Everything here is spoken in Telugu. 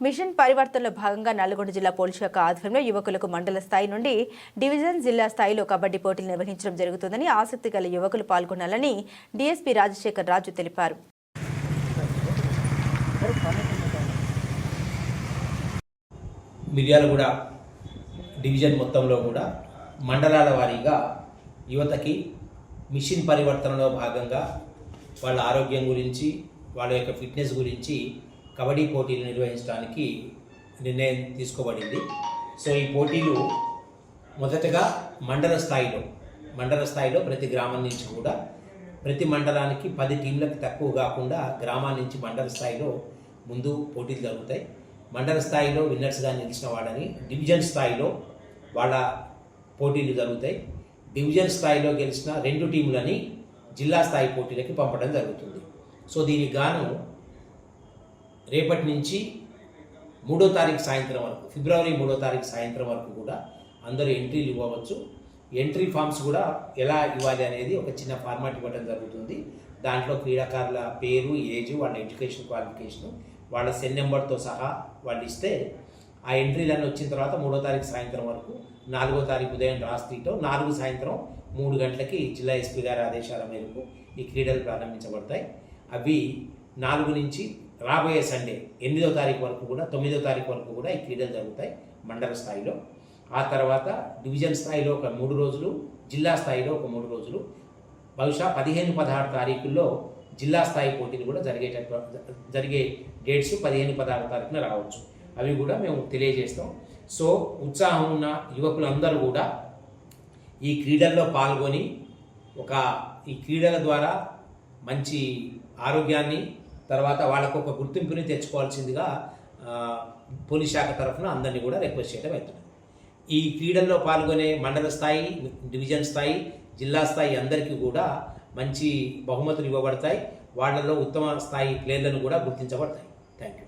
మిషన్ పరివర్తనలో భాగంగా నల్గొండ జిల్లా పోలీస్ శాఖ ఆధ్వర్యంలో యువకులకు మండల స్థాయి నుండి డివిజన్ జిల్లా స్థాయిలో కబడ్డీ పోటీలు నిర్వహించడం జరుగుతుందని ఆసక్తి గల యువకులు పాల్గొనాలని డీఎస్పీ రాజశేఖర్ రాజు తెలిపారు. మిర్యాలగూడ డివిజన్ మొత్తంలో కూడా మండలాల వారీగా యువతకి మిషన్ పరివర్తనలో భాగంగా వాళ్ళ ఆరోగ్యం గురించి వాళ్ళ యొక్క ఫిట్నెస్ గురించి కబడ్డీ పోటీలు నిర్వహించడానికి నిర్ణయం తీసుకోబడింది. సో ఈ పోటీలు మొదటగా మండల స్థాయిలో మండల స్థాయిలో ప్రతి గ్రామం నుంచి కూడా ప్రతి మండలానికి పది టీంలకు తక్కువ కాకుండా గ్రామాల నుంచి మండల స్థాయిలో ముందు పోటీలు జరుగుతాయి. మండల స్థాయిలో విన్నర్స్గా నిలిచిన వాళ్ళని డివిజన్ స్థాయిలో వాళ్ళ పోటీలు జరుగుతాయి. డివిజన్ స్థాయిలో గెలిచిన రెండు టీములని జిల్లా స్థాయి పోటీలకి పంపడం జరుగుతుంది. సో దీనికి గాను రేపటి నుంచి మూడో తారీఖు సాయంత్రం వరకు ఫిబ్రవరి మూడో తారీఖు సాయంత్రం వరకు కూడా అందరూ ఎంట్రీలు ఇవ్వవచ్చు. ఎంట్రీ ఫామ్స్ కూడా ఎలా ఇవ్వాలి అనేది ఒక చిన్న ఫార్మాట్ ఇవ్వడం జరుగుతుంది. దాంట్లో క్రీడాకారుల పేరు ఏజ్ వాళ్ళ ఎడ్యుకేషన్ క్వాలిఫికేషన్ వాళ్ళ సెల్ నెంబర్తో సహా వాళ్ళు ఇస్తే ఆ ఎంట్రీలన్నీ వచ్చిన తర్వాత మూడో తారీఖు సాయంత్రం వరకు నాలుగో తారీఖు ఉదయం రాస్ నాలుగు సాయంత్రం మూడు గంటలకి జిల్లా ఎస్పీ గారి ఆదేశాల మేరకు ఈ క్రీడలు ప్రారంభించబడతాయి. అవి నాలుగు నుంచి రాబోయే సండే ఎనిమిదో తారీఖు వరకు కూడా తొమ్మిదో తారీఖు వరకు కూడా ఈ క్రీడలు జరుగుతాయి మండల స్థాయిలో. ఆ తర్వాత డివిజన్ స్థాయిలో ఒక మూడు రోజులు జిల్లా స్థాయిలో ఒక మూడు రోజులు. బహుశా పదిహేను పదహారు తారీఖుల్లో జిల్లా స్థాయి పోటీలు కూడా జరిగేటట్టు జరిగే డేట్స్ పదిహేను పదహారు తారీఖున రావచ్చు. అవి కూడా మేము తెలియజేస్తాం. సో ఉత్సాహం ఉన్న యువకులందరూ కూడా ఈ క్రీడల్లో పాల్గొని ఒక ఈ క్రీడల ద్వారా మంచి ఆరోగ్యాన్ని తర్వాత వాళ్ళకు ఒక గుర్తింపుని తెచ్చుకోవాల్సిందిగా పోలీస్ శాఖ తరఫున అందరినీ కూడా రిక్వెస్ట్ చేయడం అవుతుంది. ఈ క్రీడల్లో పాల్గొనే మండల స్థాయి డివిజన్ స్థాయి జిల్లా స్థాయి అందరికీ కూడా మంచి బహుమతులు ఇవ్వబడతాయి. వాళ్ళలో ఉత్తమ స్థాయి ప్లేయర్లను కూడా గుర్తించబడతాయి. Thank you